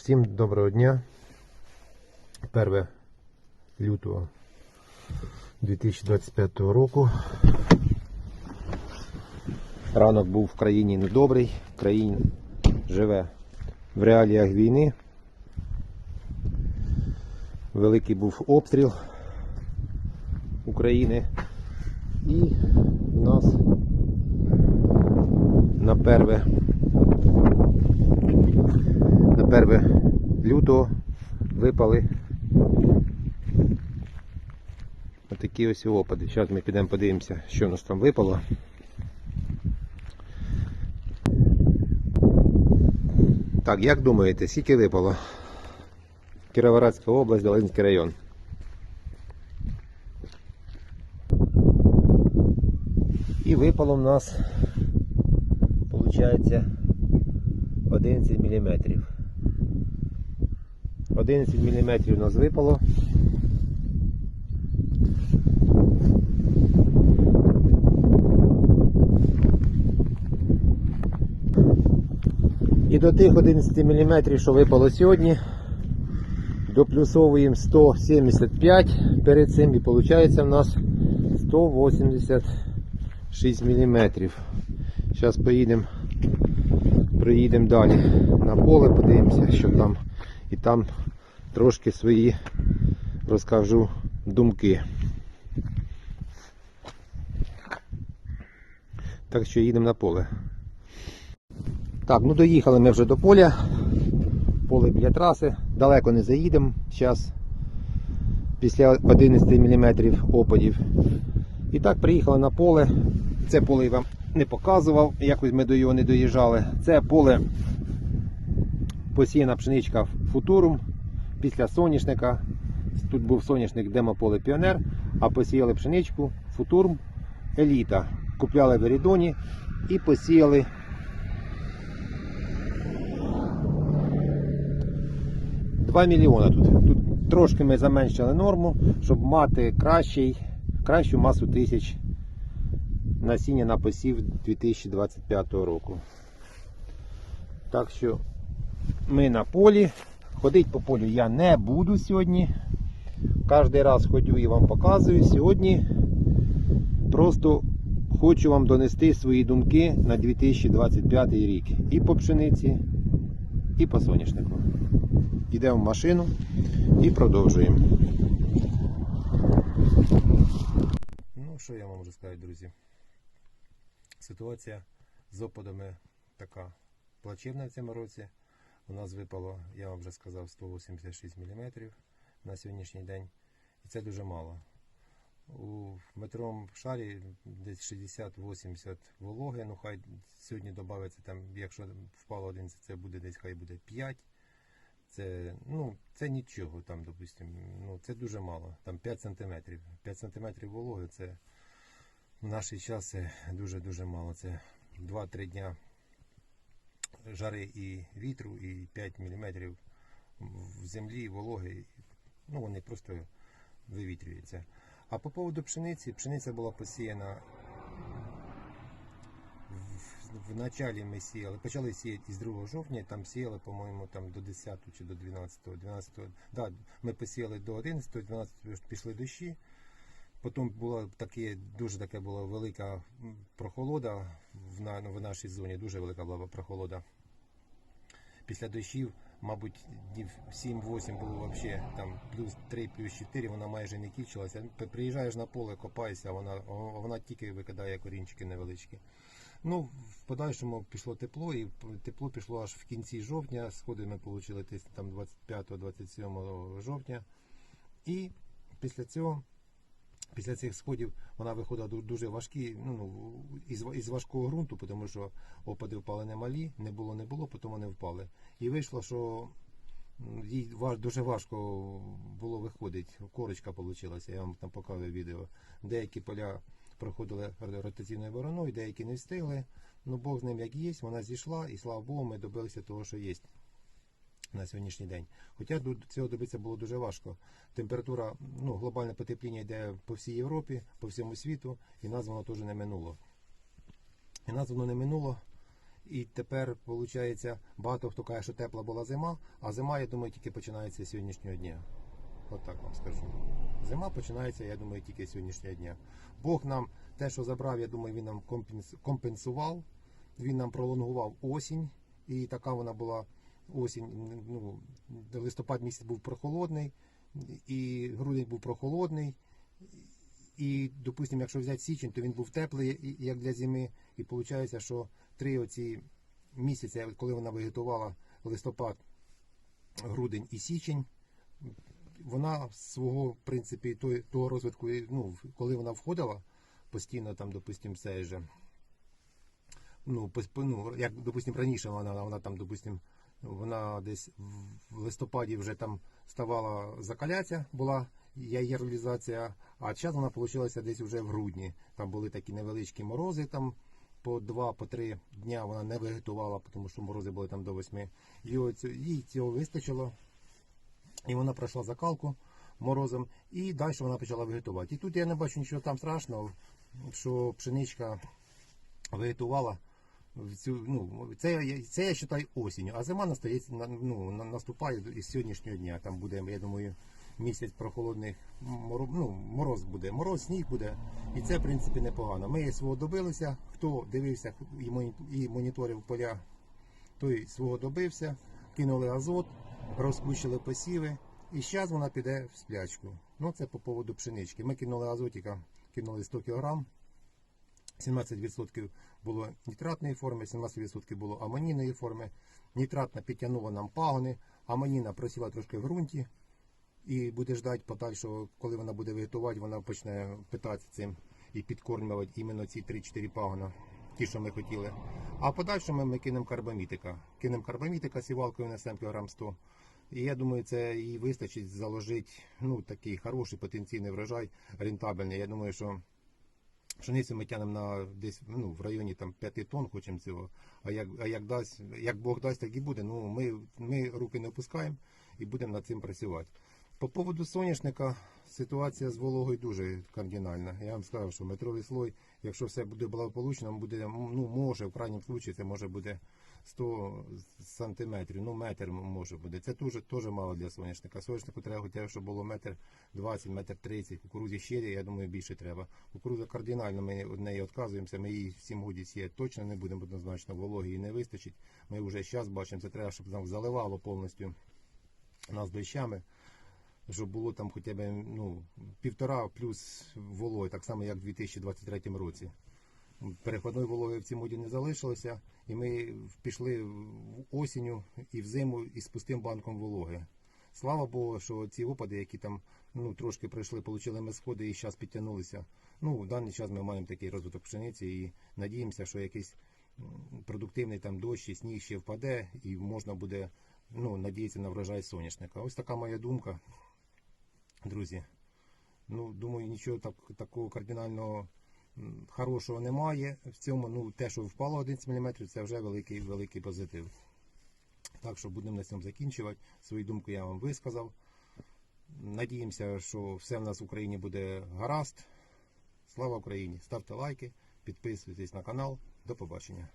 Всім доброго дня. 1 лютого 2025 року. Ранок був в країні недобрий. Країна живе в реаліях війни. Великий був обстріл України. І в нас на перве на 1 лютого випали отакі ось опади. Зараз ми підемо подивимося, що у нас там випало. Так, як думаєте, скільки випало? Кіровоградська область, Долинський район. І випало в нас, виходить, 11 мм. 11 мм у нас випало. І до тих 11 мм, що випало сьогодні, доплюсовуємо 175 перед цим і виходить в нас 186 мм. Зараз поїдемо приїдемо далі на поле, подивимося, що там. І там трошки свої розкажу думки. Так що їдемо на поле. Так, ну доїхали ми вже до поля. Поле біля траси. Далеко не заїдемо зараз. Після 11 мм опадів. І так приїхали на поле. Це поле я вам не показував, якось ми до його не доїжджали. Це поле посіяна пшеничка футурум після соняшника. Тут був соняшник демополе Піонер, а посіяли пшеничку футурум еліта. Купляли в Ерідоні і посіяли. Два мільйона тут. Тут трошки ми заменшили норму, щоб мати кращий, кращу масу тисяч насіння на посів 2025 року. Так що ми на полі. Ходити по полю я не буду сьогодні. Кожен раз ходю і вам показую. Сьогодні просто хочу вам донести свої думки на 2025 рік. І по пшениці, і по соняшнику. Йдемо в машину і продовжуємо. Ну, що я вам можу сказати, друзі? Ситуація з опадами така плачевна в цьому році. У нас випало, я вам вже сказав, 186 мм на сьогоднішній день. І це дуже мало. У метровому шарі десь 60-80 вологи. Ну хай сьогодні додається там, якщо впало 11, це буде десь хай буде 5. Це, ну, це нічого там, допустимо. Ну, це дуже мало. Там 5 см. 5 см вологи це в наш час дуже-дуже мало. Це 2-3 дня жари і вітру, і 5 мм в землі, вологи. Ну, вони просто вивітрюються. А по поводу пшениці, пшениця була посіяна в, в началі ми сіяли, почали сіяти із 2 жовтня, там сіяли, по-моєму, там до 10 чи до 12. 12 да, ми посіяли до 11, 12 пішли дощі. Потім була таке, дуже така була велика прохолода в, на, в нашій зоні, дуже велика була прохолода. Після дощів, мабуть, днів 7-8 було взагалі там плюс 3, плюс 4, вона майже не кінчилася. Приїжджаєш на поле, копаєшся, вона, вона тільки викидає корінчики невеличкі. Ну, в подальшому пішло тепло, і тепло пішло аж в кінці жовтня. Сходи ми отримали там 25-27 жовтня. І після цього. Після цих сходів вона виходила дуже важкі, ну, із, із важкого ґрунту, тому що опади впали немалі, не було, не було, потім вони впали. І вийшло, що їй дуже важко було виходити. Корочка вийшла, я вам там показую відео. Деякі поля проходили ротаційною вороною, деякі не встигли. Ну Бог з ним як є, вона зійшла, і слава Богу, ми добилися того, що є на сьогоднішній день. Хоча до цього добитися було дуже важко. Температура, ну, глобальне потепління йде по всій Європі, по всьому світу, і нас воно теж не минуло. І нас воно не минуло. І тепер, виходить, багато хто каже, що тепла була зима, а зима, я думаю, тільки починається з сьогоднішнього дня. От так вам скажу. Зима починається, я думаю, тільки з сьогоднішнього дня. Бог нам те, що забрав, я думаю, він нам компенс- компенсував, він нам пролонгував осінь, і така вона була осінь. Ну, листопад місяць був прохолодний, і грудень був прохолодний. І, допустимо, якщо взяти січень, то він був теплий, як для зими. І виходить, що три оці місяці, коли вона вегетувала листопад, грудень і січень, вона свого, в принципі, того розвитку, ну, коли вона входила постійно, там, допустимо, цей же. Ну, ну, як, допустимо, раніше вона, вона там, допустимо, вона десь в- листопаді вже там ставала закаляця, була її реалізація, а зараз вона вийшла десь вже в грудні. Там були такі невеличкі морози, там по два, по три дня вона не вегетувала, тому що морози були там до восьми. І оцю- їй цього вистачило. І вона пройшла закалку морозом, і далі вона почала вегетувати. І тут я не бачу нічого там страшного, що пшеничка вегетувала. В Цю, ну, це, я- це я вважаю осінню, а зима настає, на- ну, на- наступає із сьогоднішнього дня. Там буде, я думаю, місяць прохолодних мороз, ну, мороз буде, мороз, сніг буде. І це, в принципі, непогано. Ми свого добилися. Хто дивився і моні- і моніторив поля той свого добився, кинули азот, розпущили посіви, і зараз вона піде в сплячку. Ну це по поводу пшенички. Ми кинули азотика, кинули 100 кг, 17% було нітратної форми, 17% було амонійної форми. Нітратна підтягнула нам пагони, амоніна просіла трошки в ґрунті. І буде ждати подальшого, коли вона буде вегетувати, вона почне питатися цим і підкормлювати іменно ці 3-4 пагона, ті, що ми хотіли. А подальшому ми кинемо карбамітика. Кинемо карбамітика сівалкою несемо кілограм 100. І я думаю, це і вистачить заложити ну, такий хороший потенційний врожай, рентабельний. Я думаю, що пшеницю ми тянемо на десь ну, в районі там, 5 тонн, хочемо цього. А як, а як дасть, як Бог дасть, так і буде. Ну, ми, ми руки не опускаємо і будемо над цим працювати. По поводу соняшника ситуація з вологою дуже кардинальна. Я вам сказав, що метровий слой, якщо все буде благополучно, буде, ну, може, в крайньому випадку, це може буде 100 сантиметрів, ну метр може буде. Це дуже, теж мало для соняшника. Соняшнику треба хоча б, щоб було метр 20, метр 30. Кукурузі ще, я думаю, більше треба. Кукуруза кардинально, ми від неї відказуємося, ми її в цім годі сіяти точно не будемо, однозначно, вологи її не вистачить. Ми вже зараз бачимо, це треба, щоб нам заливало повністю нас дощами щоб було там хоча б ну, півтора плюс вологи, так само як в 2023 році. Переходної вологи в цій моді не залишилося, і ми пішли в осінню і в зиму із пустим банком вологи. Слава Богу, що ці опади, які там ну, трошки пройшли, отримали ми сходи і зараз підтягнулися. Ну, в даний час ми маємо такий розвиток пшениці і надіємося, що якийсь продуктивний там дощ і сніг ще впаде, і можна буде ну, надіятися на врожай соняшника. Ось така моя думка. Друзі, ну думаю, нічого так, такого кардинального хорошого немає. В цьому ну, те, що впало 11 мм, це вже великий великий позитив. Так що будемо на цьому закінчувати. Свою думку я вам висказав. Надіємося, що все в нас в Україні буде гаразд. Слава Україні! Ставте лайки, підписуйтесь на канал. До побачення.